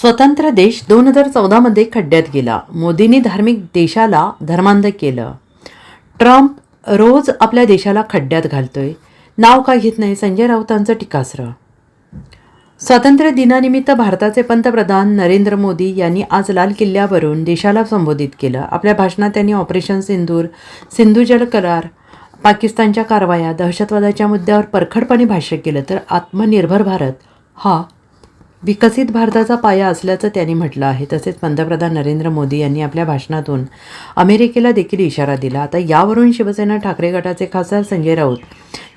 स्वतंत्र देश दोन हजार चौदामध्ये खड्ड्यात गेला. मोदींनी धार्मिक देशाला धर्मांध केलं. ट्रम्प रोज आपल्या देशाला खड्ड्यात घालतोय. नाव का घेत नाही संजय राऊतांचं टीकास्त्र. स्वातंत्र्य दिनानिमित्त भारताचे पंतप्रधान नरेंद्र मोदी यांनी आज लाल किल्ल्यावरून देशाला संबोधित केलं. आपल्या भाषणात त्यांनी ऑपरेशन सिंदूर सिंधू जल करार पाकिस्तानच्या कारवाया दहशतवादाच्या मुद्द्यावर परखडपणे भाष्य केलं. तर आत्मनिर्भर भारत हा विकसित भारताचा पाया असल्याचं त्यांनी म्हटलं आहे. तसेच पंतप्रधान नरेंद्र मोदी यांनी आपल्या भाषणातून अमेरिकेला देखील इशारा दिला. आता यावरून शिवसेना ठाकरे गटाचे खासदार संजय राऊत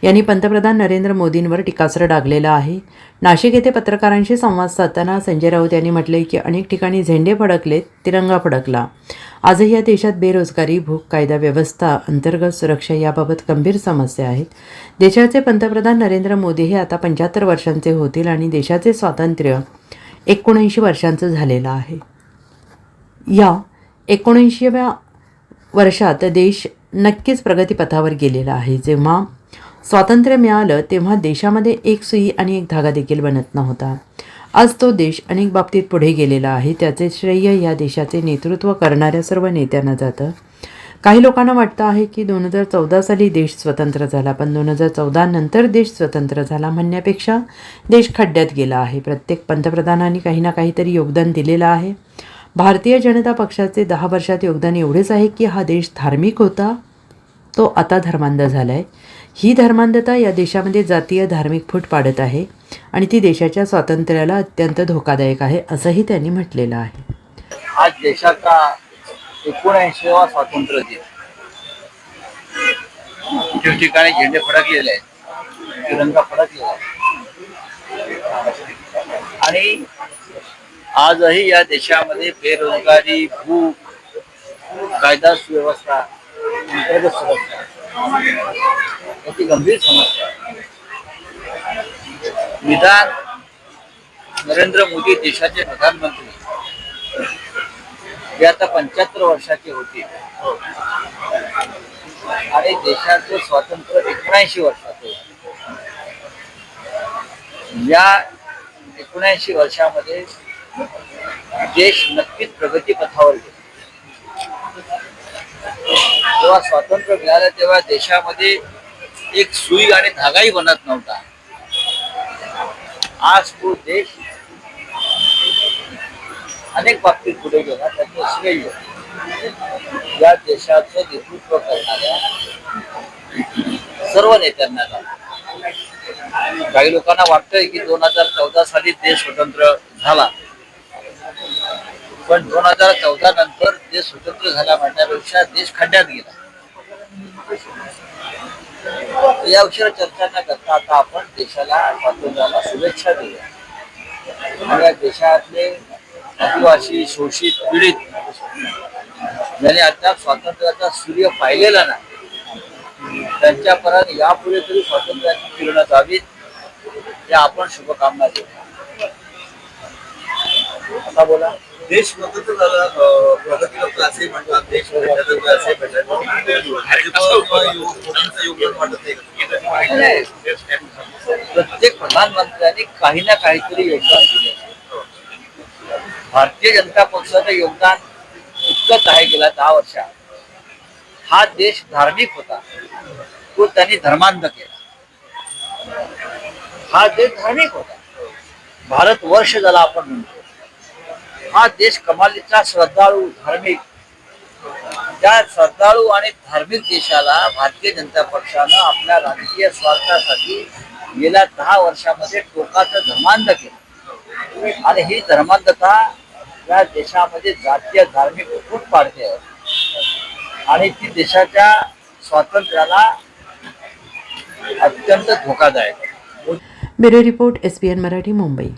यांनी पंतप्रधान नरेंद्र मोदींवर टीकास्त्र डागलेलं आहे. नाशिक येथे पत्रकारांशी संवाद साधताना संजय राऊत यांनी म्हटले की अनेक ठिकाणी झेंडे फडकलेत तिरंगा फडकला. आजही या देशात बेरोजगारी भूक कायदा व्यवस्था अंतर्गत सुरक्षा याबाबत गंभीर समस्या आहेत. देशाचे पंतप्रधान नरेंद्र मोदी हे आता पंच्याहत्तर वर्षांचे होतील आणि देशाचे स्वातंत्र्य एकोणऐंशी वर्षांचं झालेलं आहे. या एकोणऐंशीव्या वर्षात देश नक्कीच प्रगतीपथावर गेलेला आहे. जेव्हा स्वातंत्र्य मिळालं तेव्हा देशामध्ये एक सुई आणि एक धागा देखील बनत नव्हता. आज तो देश अनेक बाबतीत पुढे गेलेला आहे. त्याचे श्रेय या देशाचे नेतृत्व करणाऱ्या सर्व नेत्यांना जातं. काही लोकांना वाटतं आहे की दोन हजार चौदा साली देश स्वतंत्र झाला पण दोन हजार चौदा नंतर देश स्वतंत्र झाला म्हणण्यापेक्षा देश खड्ड्यात गेला आहे. प्रत्येक पंतप्रधानांनी काही ना काहीतरी योगदान दिलेलं आहे. भारतीय जनता पक्षाचे दहा वर्षात योगदान एवढेच आहे की हा देश धार्मिक होता. तो आता धर्मांध झाला आहे ही धर्मांधता या देशामध्ये जातीय धार्मिक फूट पाडत आहे. आणि ती देशाच्या स्वातंत्र्याला अत्यंत धोकादायक आहे असंही त्यांनी म्हटलेलं आहे. आज देशाचा एकोणऐंशीवा स्वातंत्र्य दिन. ठिकठिकाणी झेंडे फडकलेले आहेत. तिरंगा फडकलेला आहे. आणि आजही या देशामध्ये बेरोजगारी भूक कायदा सुव्यवस्था अंतर्गत सुरक्षा याची गंभीर समस्या विधान नरेंद्र मोदी देशाचे प्रधानमंत्री. हे आता पंच्याहत्तर वर्षाचे होते. आणि देशाचे स्वातंत्र्य एकोणऐंशी वर्षाचे या एकोणऐंशी वर्षामध्ये देश नक्कीच प्रगती पथावर गेला जेव्हा स्वातंत्र्य मिळालं तेव्हा देशामध्ये एक सुई आणि धागाही बनत नव्हता. आज तो देश अनेक बाबतीत पुढे गेला त्याचं श्रेय या देशाचं नेतृत्व करणाऱ्या सर्व नेत्यांना झालं. काही लोकांना वाटतंय की दोन हजार चौदा साली देश स्वतंत्र झाला. पण दोन हजार चौदा नंतर देश स्वतंत्र झाला म्हणण्यापेक्षा देश खड्ड्यात गेला. या विषयावर चर्चा न करता आता आपण देशाला स्वातंत्र्याला शुभेच्छा देऊया. आणि या देशातले आदिवासी शोषित पीडित ज्याने अद्याप स्वातंत्र्याचा सूर्य पाहिलेला नाही त्यांच्यापर्यंत यापुढे तरी स्वातंत्र्याची किरण जावीत. या आपण शुभकामना देऊ. आता बोला. देश स्वतंत्र झाला अं, प्रगती लोक असे म्हणतात देश प्रगती असे प्रत्येक प्रधानमंत्र्यांनी काही ना काहीतरी योगदान दिले. भारतीय जनता पक्षाचं योगदान इतकंच आहे गेल्या दहा वर्षात. हा देश धार्मिक होता. तो त्यांनी धर्मांध केला. हा देश धार्मिक होता. भारत वर्ष झाला आपण म्हणतो हा देश कमालीचा श्रद्धाळू धार्मिक त्या श्रद्धाळू आणि धार्मिक देशाला भारतीय जनता पक्षानं आपल्या राजकीय स्वार्थासाठी गेल्या दहा वर्षामध्ये टोकाचं धर्मांध केलं. आणि ही धर्मांधता या देशामध्ये जातीय धार्मिक फूट पाडते. आणि ती देशाच्या स्वातंत्र्याला अत्यंत धोकादायक. Bureau report S P N Marathi Mumbai.